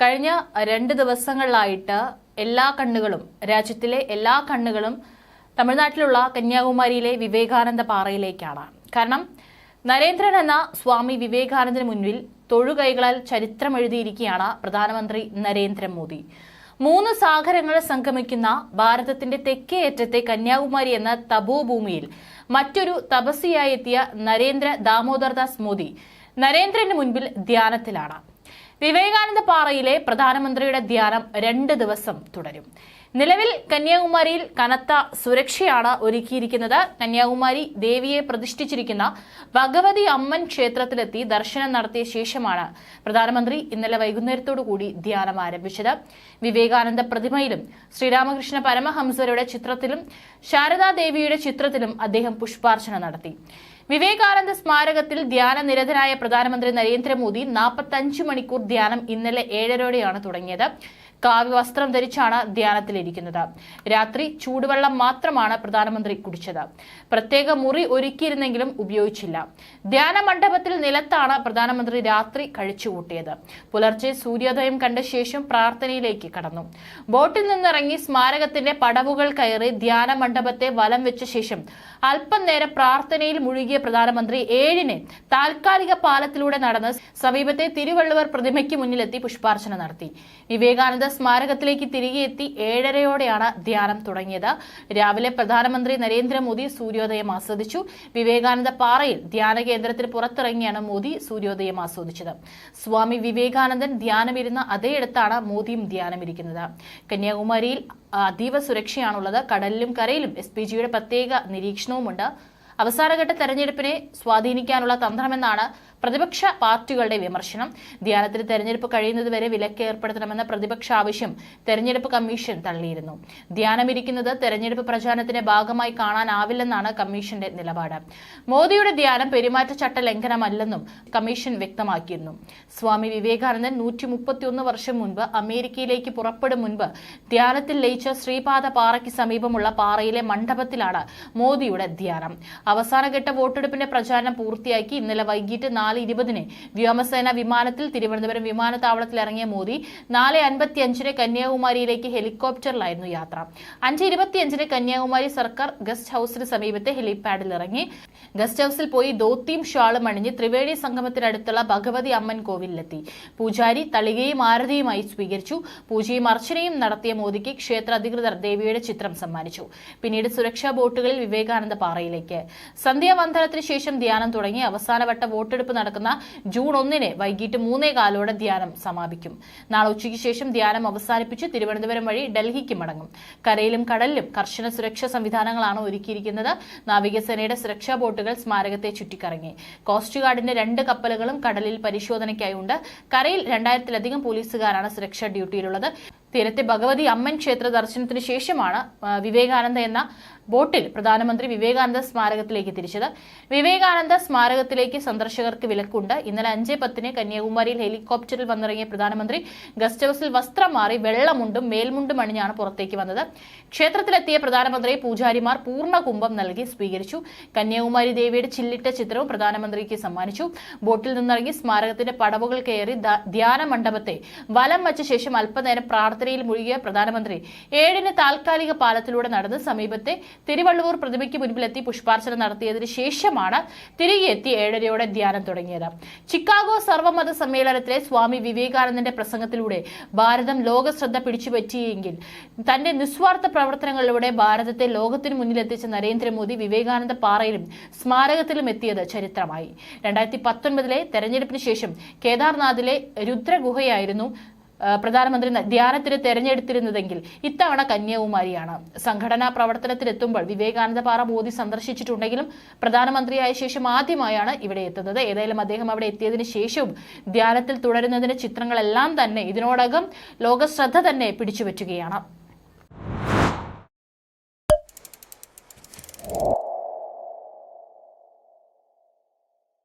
കഴിഞ്ഞ രണ്ട് ദിവസങ്ങളിലായിട്ട് എല്ലാ കണ്ണുകളും രാജ്യത്തിലെ എല്ലാ കണ്ണുകളും തമിഴ്നാട്ടിലുള്ള കന്യാകുമാരിയിലെ വിവേകാനന്ദ പാറയിലേക്കാണ്. കാരണം നരേന്ദ്രൻ എന്ന സ്വാമി വിവേകാനന്ദന് മുന്നിൽ തൊഴുകൈകളാൽ ചരിത്രം എഴുതിയിരിക്കുകയാണ് പ്രധാനമന്ത്രി നരേന്ദ്രമോദി. മൂന്ന് സാഗരങ്ങൾ സംഗമിക്കുന്ന ഭാരതത്തിന്റെ തെക്കേ അറ്റത്തെ കന്യാകുമാരി എന്ന തപോഭൂമിയിൽ മറ്റൊരു തപസ്സിയായി എത്തിയ നരേന്ദ്ര ദാമോദർദാസ് മോദി നരേന്ദ്രന് മുൻപിൽ ധ്യാനത്തിലാണ്. വിവേകാനന്ദ പാറയിലെ പ്രധാനമന്ത്രിയുടെ ധ്യാനം രണ്ട് ദിവസം തുടരും. നിലവിൽ കന്യാകുമാരിയിൽ കനത്ത സുരക്ഷയാണ് ഒരുക്കിയിരിക്കുന്നത്. കന്യാകുമാരി ദേവിയെ പ്രതിഷ്ഠിച്ചിരിക്കുന്ന ഭഗവതി അമ്മൻ ക്ഷേത്രത്തിലെത്തി ദർശനം നടത്തിയ ശേഷമാണ് പ്രധാനമന്ത്രി ഇന്നലെ വൈകുന്നേരത്തോടു കൂടി ധ്യാനം ആരംഭിച്ചത്. വിവേകാനന്ദ പ്രതിമയിലും ശ്രീരാമകൃഷ്ണ പരമഹംസരുടെ ചിത്രത്തിലും ശാരദാദേവിയുടെ ചിത്രത്തിലും അദ്ദേഹം പുഷ്പാർച്ചന നടത്തി. വിവേകാനന്ദ സ്മാരകത്തിൽ ധ്യാന നിരതനായ പ്രധാനമന്ത്രി നരേന്ദ്രമോദി നാൽപ്പത്തഞ്ച് മണിക്കൂർ ധ്യാനം ഇന്നലെ ഏഴരോടെയാണ് തുടങ്ങിയത്. കാവ്യവസ്ത്രം ധരിച്ചാണ് ധ്യാനത്തിലിരിക്കുന്നത്. രാത്രി ചൂടുവെള്ളം മാത്രമാണ് പ്രധാനമന്ത്രി കുടിച്ചത്. പ്രത്യേക മുറി ഒരുക്കിയിരുന്നെങ്കിലും ഉപയോഗിച്ചില്ല. ധ്യാന മണ്ഡപത്തിൽ നിലത്താണ് പ്രധാനമന്ത്രി രാത്രി കഴിച്ചുകൂട്ടിയത്. പുലർച്ചെ സൂര്യോദയം കണ്ട ശേഷം പ്രാർത്ഥനയിലേക്ക് കടന്നു. ബോട്ടിൽ നിന്നിറങ്ങി സ്മാരകത്തിന്റെ പടവുകൾ കയറി ധ്യാന മണ്ഡപത്തെ വലം വെച്ച ശേഷം അല്പം നേരം പ്രാർത്ഥനയിൽ മുഴുകിയ പ്രധാനമന്ത്രി ഏഴിന് താൽക്കാലിക പാലത്തിലൂടെ നടന്ന് സമീപത്തെ തിരുവള്ളുവർ പ്രതിമയ്ക്ക് മുന്നിലെത്തി പുഷ്പാർച്ചന നടത്തി. വിവേകാനന്ദ സ്മാരകത്തിലേക്ക് തിരികെ എത്തി ഏഴരയോടെയാണ് ധ്യാനം തുടങ്ങിയത്. രാവിലെ പ്രധാനമന്ത്രി നരേന്ദ്രമോദി സൂര്യോദയം ആസ്വദിച്ചു. വിവേകാനന്ദ പാറയിൽ ധ്യാന കേന്ദ്രത്തിന് പുറത്തിറങ്ങിയാണ് മോദി സൂര്യോദയം ആസ്വദിച്ചത്. സ്വാമി വിവേകാനന്ദൻ ധ്യാനമിരുന്ന അതേയിടത്താണ് മോദിയും ധ്യാനമിരിക്കുന്നത്. കന്യാകുമാരിയിൽ അതീവ സുരക്ഷയാണുള്ളത്. കടലിലും കരയിലും എസ് പി ജിയുടെ പ്രത്യേക നിരീക്ഷണവുമുണ്ട്. അവസാനഘട്ട തെരഞ്ഞെടുപ്പിനെ സ്വാധീനിക്കാനുള്ള തന്ത്രമെന്നാണ് പ്രതിപക്ഷ പാർട്ടികളുടെ വിമർശനം. ധ്യാനത്തിന് തെരഞ്ഞെടുപ്പ് കഴിയുന്നതുവരെ വിലക്ക് ഏർപ്പെടുത്തണമെന്ന പ്രതിപക്ഷ ആവശ്യം തെരഞ്ഞെടുപ്പ് കമ്മീഷൻ തള്ളിയിരുന്നു. ധ്യാനമിരിക്കുന്നത് തെരഞ്ഞെടുപ്പ് പ്രചാരണത്തിന്റെ ഭാഗമായി കാണാനാവില്ലെന്നാണ് കമ്മീഷന്റെ നിലപാട്. മോദിയുടെ ധ്യാനം പെരുമാറ്റച്ചട്ട ലംഘനമല്ലെന്നും കമ്മീഷൻ വ്യക്തമാക്കിയിരുന്നു. സ്വാമി വിവേകാനന്ദൻ നൂറ്റി മുപ്പത്തിയൊന്ന് വർഷം മുൻപ് അമേരിക്കയിലേക്ക് പുറപ്പെടും മുൻപ് ധ്യാനത്തിൽ ലയിച്ച ശ്രീപാദ പാറയ്ക്ക് സമീപമുള്ള പാറയിലെ മണ്ഡപത്തിലാണ് മോദിയുടെ ധ്യാനം. അവസാനഘട്ട വോട്ടെടുപ്പിന്റെ പ്രചാരണം പൂർത്തിയാക്കി ഇന്നലെ വൈകിട്ട് നാല് ഇരുപതിന് വ്യോമസേന വിമാനത്തിൽ തിരുവനന്തപുരം വിമാനത്താവളത്തിൽ ഇറങ്ങിയ മോദി നാല് അൻപത്തിയഞ്ചിന് കന്യാകുമാരിയിലേക്ക് ഹെലികോപ്റ്ററിലായിരുന്നു യാത്ര. അഞ്ച് ഇരുപത്തിയഞ്ചിന് കന്യാകുമാരി സർക്കാർ ഗസ്റ്റ് ഹൌസിന് സമീപത്തെ ഹെലിപാഡിൽ ഇറങ്ങി. ഗസ്റ്റ് ഹൌസിൽ പോയി ധോത്തിയും ഷാളും അണിഞ്ഞ് ത്രിവേണി സംഗമത്തിനടുത്തുള്ള ഭഗവതി അമ്മൻ കോവിലിലെത്തി. പൂജാരി തളികയും ആരതിയുമായി സ്വീകരിച്ചു. പൂജയും അർച്ചനയും നടത്തിയ മോദിക്ക് ക്ഷേത്ര അധികൃതർ ദേവിയുടെ ചിത്രം സമ്മാനിച്ചു. പിന്നീട് സുരക്ഷാ ബോട്ടുകളിൽ വിവേകാനന്ദ പാറയിലേക്ക്. സന്ധ്യാവന്തനത്തിന് ശേഷം ധ്യാനം തുടങ്ങി. അവസാനവട്ട വോട്ടെടുപ്പ് നടക്കുന്ന ജൂൺ ഒന്നിന് വൈകിട്ട് മൂന്നേ കാലോടെ ധ്യാനം സമാപിക്കും. നാളെ ഉച്ചയ്ക്ക് ശേഷം ധ്യാനം അവസാനിപ്പിച്ച് തിരുവനന്തപുരം വഴി ഡൽഹിക്ക് മടങ്ങും. കരയിലും കടലിലും കർശന സുരക്ഷാ സംവിധാനങ്ങളാണ് ഒരുക്കിയിരിക്കുന്നത്. നാവികസേനയുടെ സുരക്ഷാ ബോട്ടുകൾ സ്മാരകത്തെ ചുറ്റിക്കറങ്ങി. കോസ്റ്റ് ഗാർഡിന്റെ രണ്ട് കപ്പലുകളും കടലിൽ പരിശോധനയ്ക്കായുണ്ട്. കരയിൽ രണ്ടായിരത്തിലധികം പോലീസുകാരാണ് സുരക്ഷാ ഡ്യൂട്ടിയിലുള്ളത്. തീരത്തെ ഭഗവതി അമ്മൻ ക്ഷേത്ര ദർശനത്തിന് ശേഷമാണ് വിവേകാനന്ദ എന്ന ബോട്ടിൽ പ്രധാനമന്ത്രി വിവേകാനന്ദ സ്മാരകത്തിലേക്ക് തിരിച്ചത്. വിവേകാനന്ദ സ്മാരകത്തിലേക്ക് സന്ദർശകർക്ക് വിലക്കുണ്ട്. ഇന്നലെ അഞ്ച് പത്തിന് കന്യാകുമാരിയിൽ ഹെലികോപ്റ്ററിൽ വന്നിറങ്ങിയ പ്രധാനമന്ത്രി ഗസ്റ്റ് ഹൌസിൽ വസ്ത്രം മാറി വെള്ളമുണ്ടും മേൽമുണ്ടും അണിഞ്ഞാണ് പുറത്തേക്ക് വന്നത്. ക്ഷേത്രത്തിലെത്തിയ പ്രധാനമന്ത്രി പൂജാരിമാർ പൂർണ കുംഭം നൽകി സ്വീകരിച്ചു. കന്യാകുമാരി ദേവിയുടെ ചില്ലിട്ട ചിത്രവും പ്രധാനമന്ത്രിക്ക് സമ്മാനിച്ചു. ബോട്ടിൽ നിന്നിറങ്ങി സ്മാരകത്തിന്റെ പടവുകൾ കയറി ധ്യാന മണ്ഡപത്തെ വലം വച്ച ശേഷം അല്പനേരം പ്രാർത്ഥനയിൽ മുഴുകിയ പ്രധാനമന്ത്രി ഏഴിന് താൽക്കാലിക പാലത്തിലൂടെ നടന്ന് സമീപത്തെ തിരുവള്ളൂർ പ്രതിമയ്ക്ക് മുൻപിലെത്തി പുഷ്പാർച്ചന നടത്തിയതിനു ശേഷമാണ് തിരികെ എത്തി ഏഴരയോടെ ധ്യാനം തുടങ്ങിയത്. ചിക്കാഗോ സർവമത സമ്മേളനത്തിലെ സ്വാമി വിവേകാനന്ദന്റെ പ്രസംഗത്തിലൂടെ ഭാരതം ലോക ശ്രദ്ധ പിടിച്ചുപറ്റിയെങ്കിൽ തന്റെ നിസ്വാർത്ഥ പ്രവർത്തനങ്ങളിലൂടെ ഭാരതത്തെ ലോകത്തിന് മുന്നിലെത്തിച്ച നരേന്ദ്രമോദി വിവേകാനന്ദ പാറയിലും സ്മാരകത്തിലും എത്തിയത് ചരിത്രമായി. രണ്ടായിരത്തി പത്തൊൻപതിലെ തെരഞ്ഞെടുപ്പിന് ശേഷം കേദാർനാഥിലെ രുദ്രഗുഹയായിരുന്നു പ്രധാനമന്ത്രി ധ്യാനത്തിന് തെരഞ്ഞെടുത്തിരുന്നതെങ്കിൽ ഇത്തവണ കന്യാകുമാരിയാണ്. സംഘടനാ പ്രവർത്തനത്തിലെത്തുമ്പോൾ വിവേകാനന്ദപാറ മോദി സന്ദർശിച്ചിട്ടുണ്ടെങ്കിലും പ്രധാനമന്ത്രിയായ ശേഷം ആദ്യമായാണ് ഇവിടെ എത്തുന്നത്. ഏതായാലും അദ്ദേഹം അവിടെ എത്തിയതിനു ശേഷവും ധ്യാനത്തിൽ തുടരുന്നതിന്റെ ചിത്രങ്ങളെല്ലാം തന്നെ ഇതിനോടകം ലോകശ്രദ്ധ തന്നെ പിടിച്ചുപറ്റുകയാണ്.